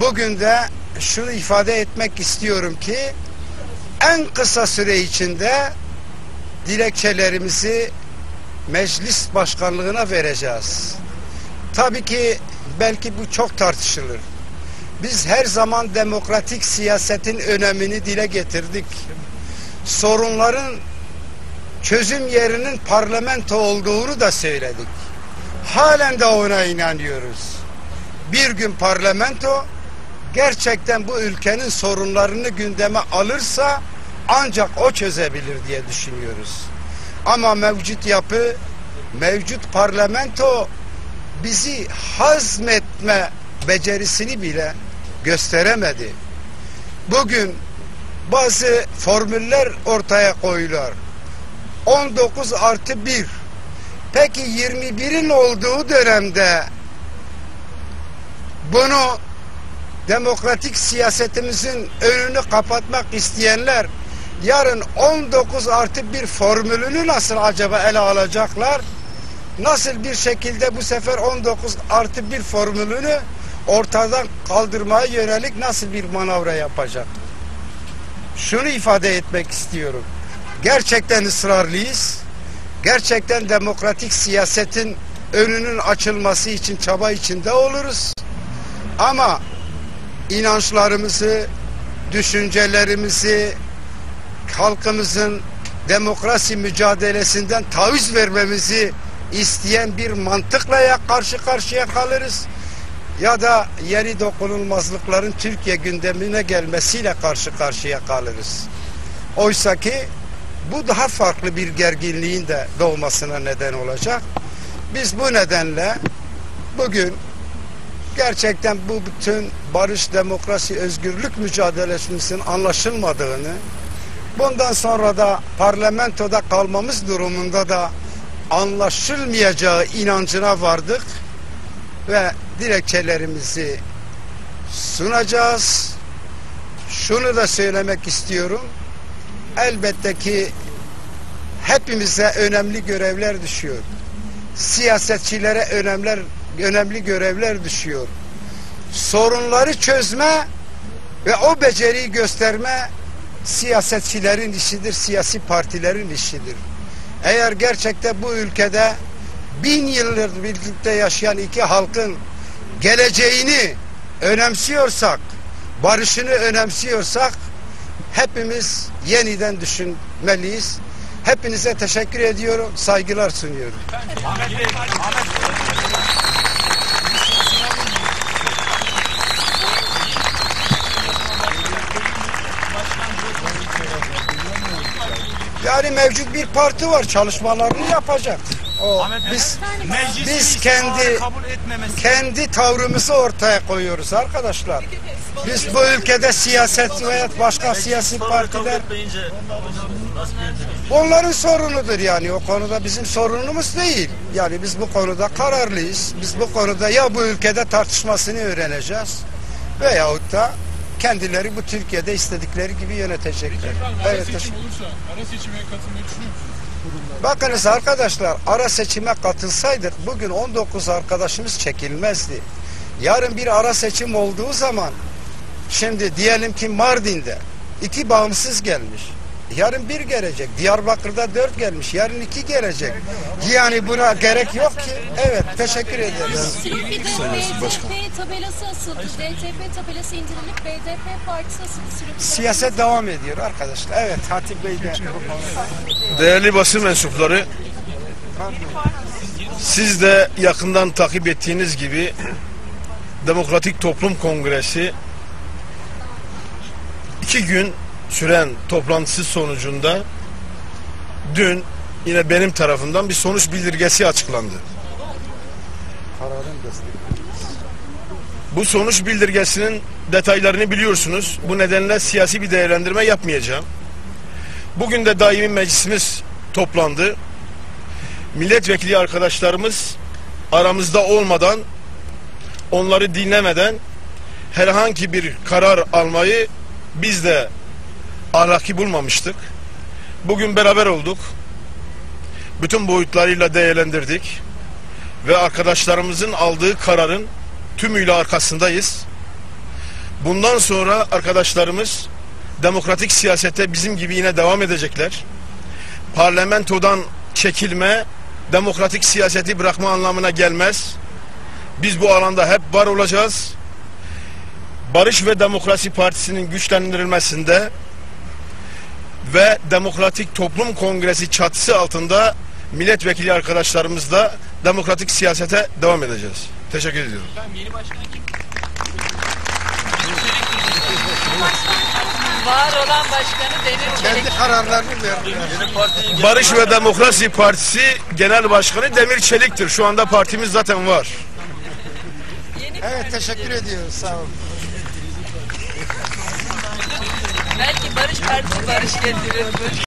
Bugün de şunu ifade etmek istiyorum ki en kısa süre içinde dilekçelerimizi meclis başkanlığına vereceğiz. Tabii ki belki bu çok tartışılır. Biz her zaman demokratik siyasetin önemini dile getirdik. Sorunların çözüm yerinin parlamento olduğunu da söyledik. Halen de ona inanıyoruz. Bir gün parlamento gerçekten bu ülkenin sorunlarını gündeme alırsa ancak o çözebilir diye düşünüyoruz. Ama mevcut yapı, mevcut parlamento bizi hazmetme becerisini bile gösteremedi. Bugün bazı formüller ortaya koyular. 19 artı 1. Peki 21'in olduğu dönemde bunu demokratik siyasetimizin önünü kapatmak isteyenler yarın 19 artı bir formülünü nasıl acaba ele alacaklar? Nasıl bir şekilde bu sefer 19 artı bir formülünü ortadan kaldırmaya yönelik nasıl bir manavra yapacak? Şunu ifade etmek istiyorum. Gerçekten ısrarlıyız. Gerçekten demokratik siyasetin önünün açılması için çaba içinde oluruz. Ama inançlarımızı, düşüncelerimizi, halkımızın demokrasi mücadelesinden taviz vermemizi isteyen bir mantıkla ya karşı karşıya kalırız ya da yeni dokunulmazlıkların Türkiye gündemine gelmesiyle karşı karşıya kalırız. Oysa ki bu daha farklı bir gerginliğin de doğmasına neden olacak. Biz bu nedenle bugün gerçekten bu bütün barış, demokrasi, özgürlük mücadelesinin anlaşılmadığını, bundan sonra da parlamentoda kalmamız durumunda da anlaşılmayacağı inancına vardık ve dilekçelerimizi sunacağız. Şunu da söylemek istiyorum. Elbette ki hepimize önemli görevler düşüyor. Siyasetçilere önemler, önemli görevler düşüyor. Sorunları çözme ve o beceriyi gösterme siyasetçilerin işidir, siyasi partilerin işidir. Eğer gerçekten bu ülkede bin yıldır birlikte yaşayan iki halkın geleceğini önemsiyorsak, barışını önemsiyorsak hepimiz yeniden düşünmeliyiz. Hepinize teşekkür ediyorum, saygılar sunuyorum. Ahmet Bey, Ahmet Bey. Yani mevcut bir parti var, çalışmalarını yapacak. O, biz biz kendi kendi tavrımızı ortaya koyuyoruz arkadaşlar. Biz bu ülkede siyaset veya başka siyasi partiler onların sorunudur yani o konuda bizim sorunumuz değil. Yani biz bu konuda kararlıyız. Biz bu konuda ya bu ülkede tartışmasını öğreneceğiz veyahut da kendileri bu Türkiye'de istedikleri gibi yönetecekler. Ara Evet, seçim olursa ara seçime katılmayı düşünüyor musunuz? Bakınız arkadaşlar ara seçime katılsaydık bugün 19 arkadaşımız çekilmezdi. Yarın bir ara seçim olduğu zaman şimdi diyelim ki Mardin'de iki bağımsız gelmiş. Yarın bir gelecek. Diyarbakır'da dört gelmiş. Yarın iki gelecek. Yani buna gerek yok ki. Evet teşekkür ederiz. Silifke'de DTP tabelası asıldı. DTP tabelası indirilip BDP partisi asıldı Silifke'de. Siyaset devam ediyor arkadaşlar. Evet Hatip Bey de. Değerli basın mensupları, siz de yakından takip ettiğiniz gibi Demokratik Toplum Kongresi iki gün süren toplantısı sonucunda dün yine benim tarafından bir sonuç bildirgesi açıklandı. Bu sonuç bildirgesinin detaylarını biliyorsunuz. Bu nedenle siyasi bir değerlendirme yapmayacağım. Bugün de daimi meclisimiz toplandı. Milletvekili arkadaşlarımız aramızda olmadan, onları dinlemeden herhangi bir karar almayı biz de ahlaki bulmamıştık. Bugün beraber olduk. Bütün boyutlarıyla değerlendirdik. Ve arkadaşlarımızın aldığı kararın tümüyle arkasındayız. Bundan sonra arkadaşlarımız demokratik siyasete bizim gibi yine devam edecekler. Parlamentodan çekilme demokratik siyaseti bırakma anlamına gelmez. Biz bu alanda hep var olacağız. Barış ve Demokrasi Partisi'nin güçlendirilmesinde ve Demokratik Toplum Kongresi çatısı altında milletvekili arkadaşlarımızla demokratik siyasete devam edeceğiz. Teşekkür ediyorum. Yeni başkan kim? Var olan başkanı Demir Çelik. Kendi kararlarını verdi. Yeni Barış ve Demokrasi Partisi Genel Başkanı Demir Çelik'tir. Şu anda partimiz zaten var. Yeni Evet teşekkür ediyoruz. Sağ olun. Belki Barış Partisi barış getirir.